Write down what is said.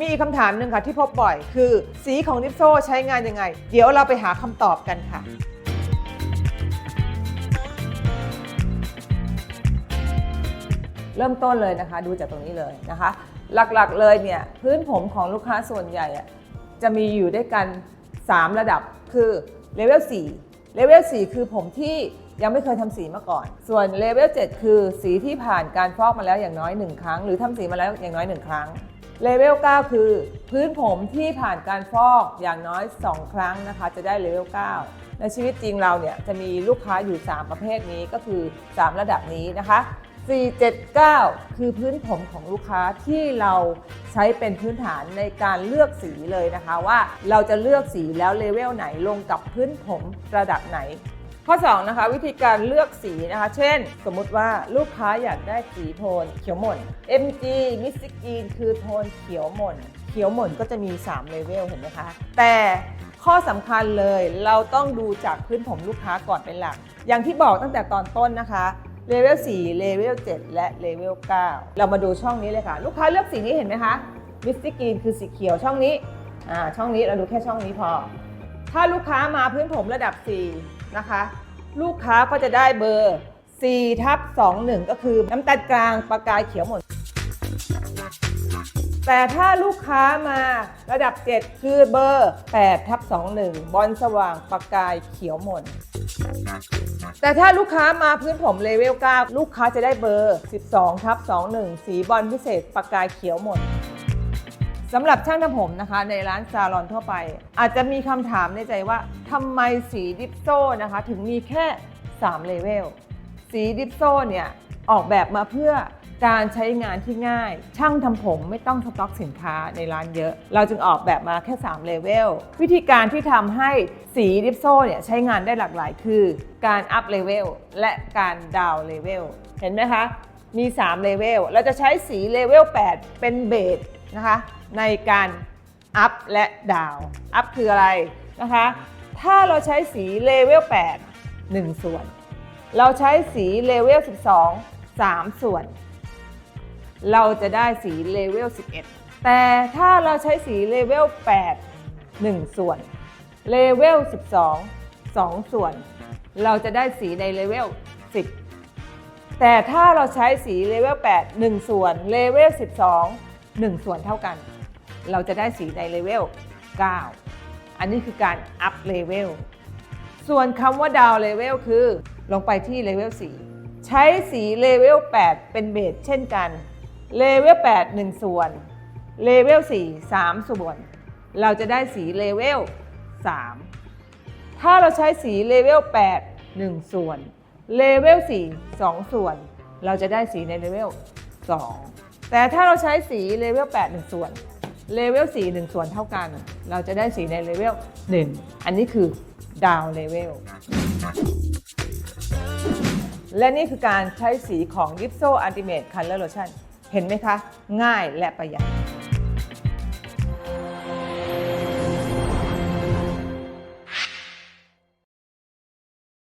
มีอีกคำถามหนึ่งค่ะที่พบบ่อย คือสีของดิปโซใช้งานยังไง เดี๋ยวเราไปหาคำตอบกันค่ะ เริ่มต้นเลยนะคะ ดูจากตรงนี้เลยนะคะ หลักๆเลยเนี่ยพื้นผมของลูกค้าส่วนใหญ่จะมีอยู่ด้วยกัน 3 ระดับคือเลเวล4เลเวล4คือผมที่ยังไม่เคยทำสีมาก่อน ส่วนเลเวล7คือสีที่ผ่านการฟอกมาแล้วอย่างน้อย 1 ครั้ง หรือทำสีมาแล้วอย่างน้อย 1 ครั้ง เลเวล 9 คือ พื้นผมที่ผ่านการฟอกอย่างน้อย 2 ครั้งนะคะ จะได้เลเวล 9 ในชีวิตจริงเราเนี่ยจะมีลูกค้าอยู่ 3 ประเภทนี้ก็คือ 3 ระดับนี้นะคะ 479 คือพื้นผมของลูกค้าที่เราใช้เป็นพื้นฐานในการเลือกสีเลยนะคะ ว่าเราจะเลือกสีแล้วเลเวลไหนลงกับพื้นผมระดับไหน ข้อ2นะคะวิธีการเลือกสีนะคะ เช่น สมมุติว่าลูกค้าอยากได้สีโทนเขียวหม่น MG มิสกีนคือโทนเขียวหม่น เขียวหม่นก็จะมี3เลเวลเห็นไหมคะ แต่ข้อสำคัญเลยเราต้องดูจากพื้นผมลูกค้าก่อนเป็นหลัก อย่างที่บอกตั้งแต่ตอนต้นนะคะเลเวล4เลเวล7และเลเวล9เรามาดูช่องนี้เลยค่ะ ลูกค้าเลือกสีนี้เห็นไหมคะมิสกีนคือสีเขียวช่องนี้อ่าช่องนี้เราดูแค่ช่องนี้พอ ถ้าลูกค้ามาพื้นผมระดับ 4 นะคะ ลูกค้าก็จะได้เบอร์4ทับ21 ก็คือน้ำตาลกลางประกายเขียวหมด แต่ถ้าลูกค้ามาระดับ 7 คือเบอร์8ทับ21 บอลสว่างประกายเขียวหมดแต่ถ้าลูกค้ามาพื้นผมเลเวล 9 ลูกค้าจะได้เบอร์ 12ทับ21 สีบอลพิเศษประกายเขียวหมด สำหรับช่างทำผมนะคะ ในร้านซาลอนทั่วไป อาจจะมีคำถามในใจว่าทำไมสีดิปโซนะคะ ถึงมีแค่3เลเวลสีดิปโซเนี่ยออกแบบมาเพื่อการใช้งานที่ง่าย ช่างทำผมไม่ต้องสต็อกสินค้าในร้านเยอะ เราจึงออกแบบมาแค่3เลเวลวิธีการที่ทำให้สีดิปโซเนี่ยใช้งานได้หลากหลายคือ การอัพเลเวลและการดาวเลเวลเห็นไหมคะ มี3เลเวลเราจะใช้สีเลเวล8เป็นเบส นะคะในการอัพและดาวอัพคืออะไรนะคะ ถ้าเราใช้สีเลเวล8 1 ส่วน เราใช้สีเลเวล12 3 ส่วน เราจะได้สีเลเวล11 แต่ถ้าเราใช้สีเลเวล8 1 ส่วนเลเวล12 2 ส่วน เราจะได้สีในเลเวล10 แต่ถ้าเราใช้สีเลเวล8 1 ส่วนเลเวล12 1 ส่วนเท่ากัน เราจะได้สีในเลเวล 9 อันนี้คือการอัพเลเวล ส่วนคำว่าดาวเลเวลคือ ลงไปที่เลเวล 4 ใช้สีเลเวล 8 เป็นเบสเช่นกัน เลเวล 8 1 ส่วน เลเวล 4 3 ส่วน เราจะได้สีเลเวล 3 ถ้าเราใช้สีเลเวล 8 1 ส่วน เลเวล 4 2 ส่วน เราจะได้สีในเลเวล 2 แต่ถ้าเราใช้สีเลเวล8 1 ส่วนเลเวล4 1 ส่วนเท่ากัน เราจะได้สีในเลเวล1 อันนี้คือดาวเลเวลและนี่คือการใช้สีของ Gipso Ultimate Color Lotion เห็นไหมคะ ง่ายและประหยัด